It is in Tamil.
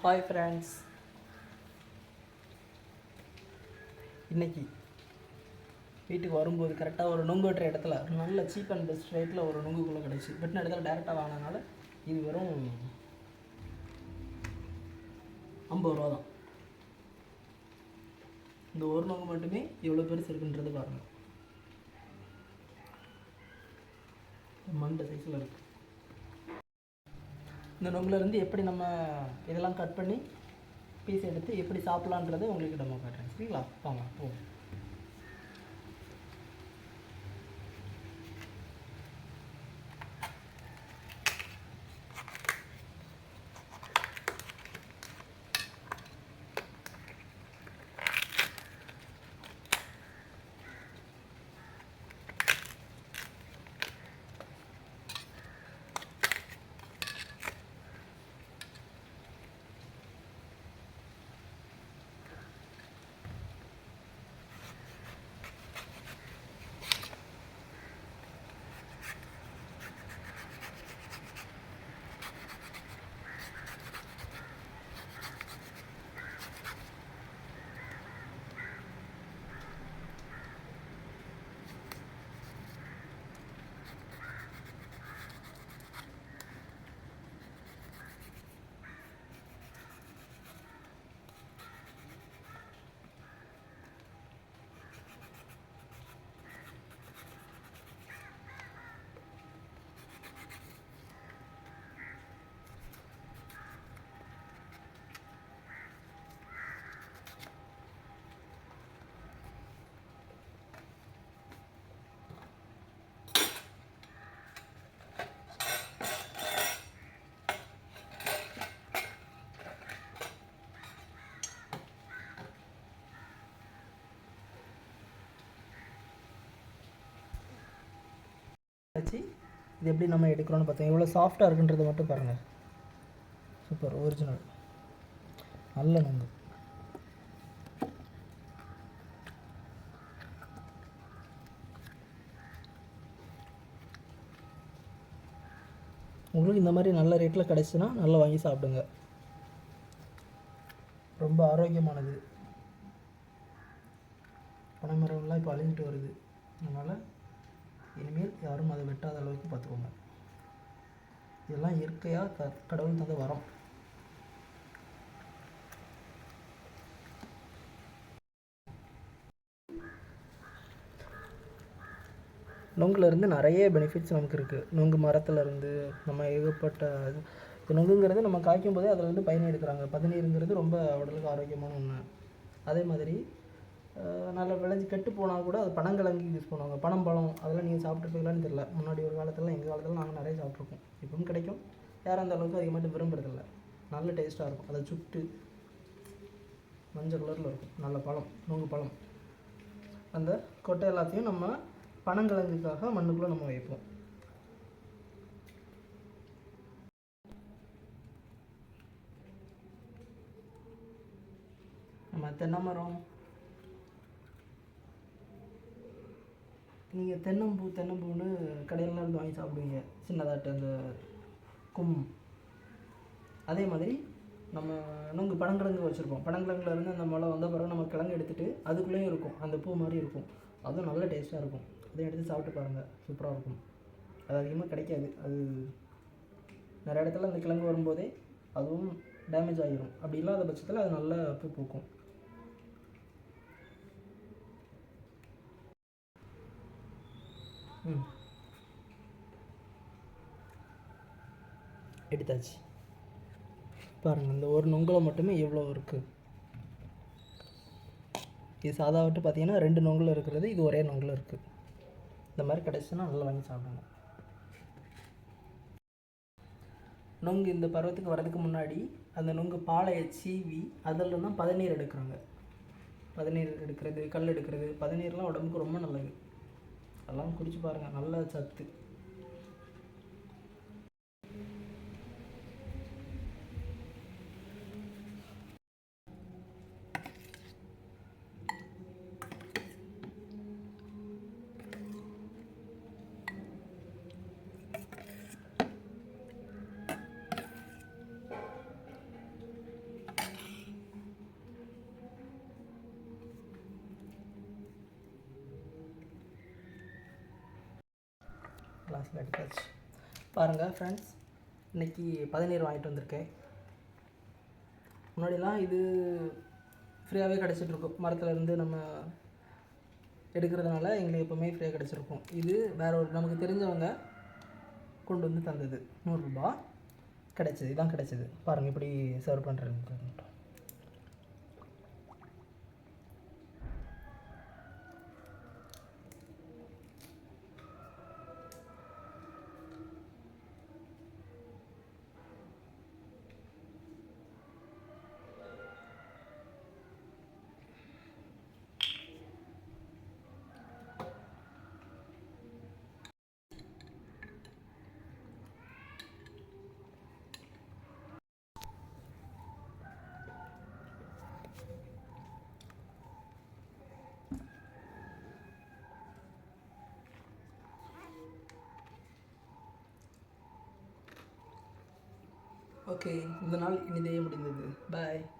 ஹாய் ஃப்ரெண்ட்ஸ் இன்னைக்கு வீட்டுக்கு வரும்போது கரெக்டாக ஒரு நுங்கு வெட்டுற இடத்துல ஒரு நல்ல சீப் அண்ட் பெஸ்ட் ரேட்டில் ஒரு நுங்குக்குள்ளே கிடச்சி. வெட்டின இடத்துல டேரெக்டாக வாங்கினால இது வெறும் ஐம்பது ரூபா தான். இந்த ஒரு நுங்கு மட்டுமே எவ்வளோ பெருசு இருக்குன்றது பாருங்கள் மண்டை சைஸில் இருக்குது இந்த நொங்குலேருந்து எப்படி நம்ம இதெல்லாம் கட் பண்ணி பீஸ் எடுத்து எப்படி சாப்பிட்லான்றதை உங்களுக்கு நம்ம காட்டுறேன். சரிங்களா? வாங்க போவோம். வச்சு இது எப்படி நம்ம எடுக்கிறோன்னு பார்த்தோம். எவ்வளோ சாஃப்டாக இருக்குன்றதை மட்டும் பாருங்கள் சூப்பர் ஒரிஜினல் நல்ல நுங்கு. உங்களுக்கு இந்த மாதிரி நல்ல ரேட்டில் கிடச்சுன்னா நல்லா வாங்கி சாப்பிடுங்க. ரொம்ப ஆரோக்கியமானது. பனைமரம்லாம் இப்போ அழிஞ்சிட்டு வருது. அதனால் இனிமேல் யாரும் அதை வெட்டாத அளவுக்கு பார்த்துக்கோங்க. இதெல்லாம் இயற்கையாக க கடவுள் தந்த வரம். நொங்குலேருந்து நிறைய பெனிஃபிட்ஸ் நமக்கு இருக்குது நொங்கு மரத்துல இருந்து நம்ம ஏகப்பட்ட இது இப்போ நொங்குங்கிறது நம்ம காய்க்கும் போதே அதில் இருந்து பயன் எடுக்கிறாங்க. பதநீருங்கிறது ரொம்ப உடலுக்கு ஆரோக்கியமான ஒன்று அதே மாதிரி நல்ல விளைஞ்சி கெட்டு போனால் கூட அது பனங்கிழங்கு யூஸ் பண்ணுவாங்க. பனம்பழம் அதெல்லாம் நீங்கள் சாப்பிட்ருப்பீங்களான்னு தெரியல. முன்னாடி ஒரு காலத்துலலாம் எங்கள் காலத்தில் நாங்கள் நிறைய சாப்பிட்ருக்கோம் இப்பவும் கிடைக்கும். யாரும் அந்த அளவுக்கு அதிகமாக விரும்புறதில்ல. நல்ல டேஸ்ட்டாக இருக்கும். அதை சுட்டு மஞ்சள் கலரில் இருக்கும். நல்ல பழம் நுங்கு பழம். அந்த கொட்டை எல்லாத்தையும் நம்ம பனங்கிழங்குக்காக மண்ணுக்குள்ளே நம்ம வைப்போம். நம்ம தென்னை மரம் நீங்கள் தென்னம்பூ தென்னம்பூன்னு கடையிலலாம் இருந்து வாங்கி சாப்பிடுவீங்க. சின்னதாட்டு அந்த கும். அதே மாதிரி நம்ம நொங்கு பனங்கிழங்கு வச்சுருப்போம். பனங்கிழங்குல இருந்து அந்த மழை வந்த பிறகு நம்ம கிழங்கு எடுத்துட்டு அதுக்குள்ளேயும் இருக்கும். அந்த பூ மாதிரி இருக்கும். அதுவும் நல்ல டேஸ்ட்டாக இருக்கும். அதையும் எடுத்து சாப்பிட்டு பாருங்கள் சூப்பராக இருக்கும். அது அதிகமாக கிடைக்காது. அது நிறைய இடத்துல அந்த கிழங்கு வரும்போதே அதுவும் டேமேஜ் ஆகிரும் அப்படி இல்லாத பட்சத்தில் அது நல்ல பூ பூக்கும். எடுத்தாச்சு. பாருங்கள் இந்த ஒரு நொங்கில் மட்டுமே எவ்வளோ இருக்குது இது சாதா விட்டு பார்த்தீங்கன்னா ரெண்டு நொங்கில் இருக்கிறது இது ஒரே நொங்கில் இருக்குது இந்த மாதிரி கிடச்சுன்னா நல்லா வாங்கி சாப்பிடுங்க. நொங்கு இந்த பருவத்துக்கு வர்றதுக்கு முன்னாடி அந்த நொங்கு பாலையை சீவி அதில் தான் பதநீர் எடுக்கிறாங்க. பதநீர் எடுக்கிறது கல் எடுக்கிறது பதநீர்லாம் உடம்புக்கு ரொம்ப நல்லது. அதெல்லாம் குடிச்சு பாருங்கள் நல்ல சத்து. கிளாஸில் எடுத்தாச்சு பாருங்கள் ஃப்ரெண்ட்ஸ் இன்னைக்கு பதநீர் வாங்கிட்டு வந்திருக்கேன். முன்னாடிலாம் இது ஃப்ரீயாகவே கிடச்சிட்ருக்கும் மரத்துலேருந்து நம்ம எடுக்கிறதுனால எங்களுக்கு எப்போவுமே ஃப்ரீயாக கிடச்சிருக்கும். இது வேற ஒரு நமக்கு தெரிஞ்சவங்க கொண்டு வந்து தந்தது. நூறுரூபா கிடச்சிது. இதான் கிடச்சிது. பாருங்கள் இப்படி சர்வ் பண்ணுறது ஓகே இந்த நாள் இனிதே முடிந்தது. பாய்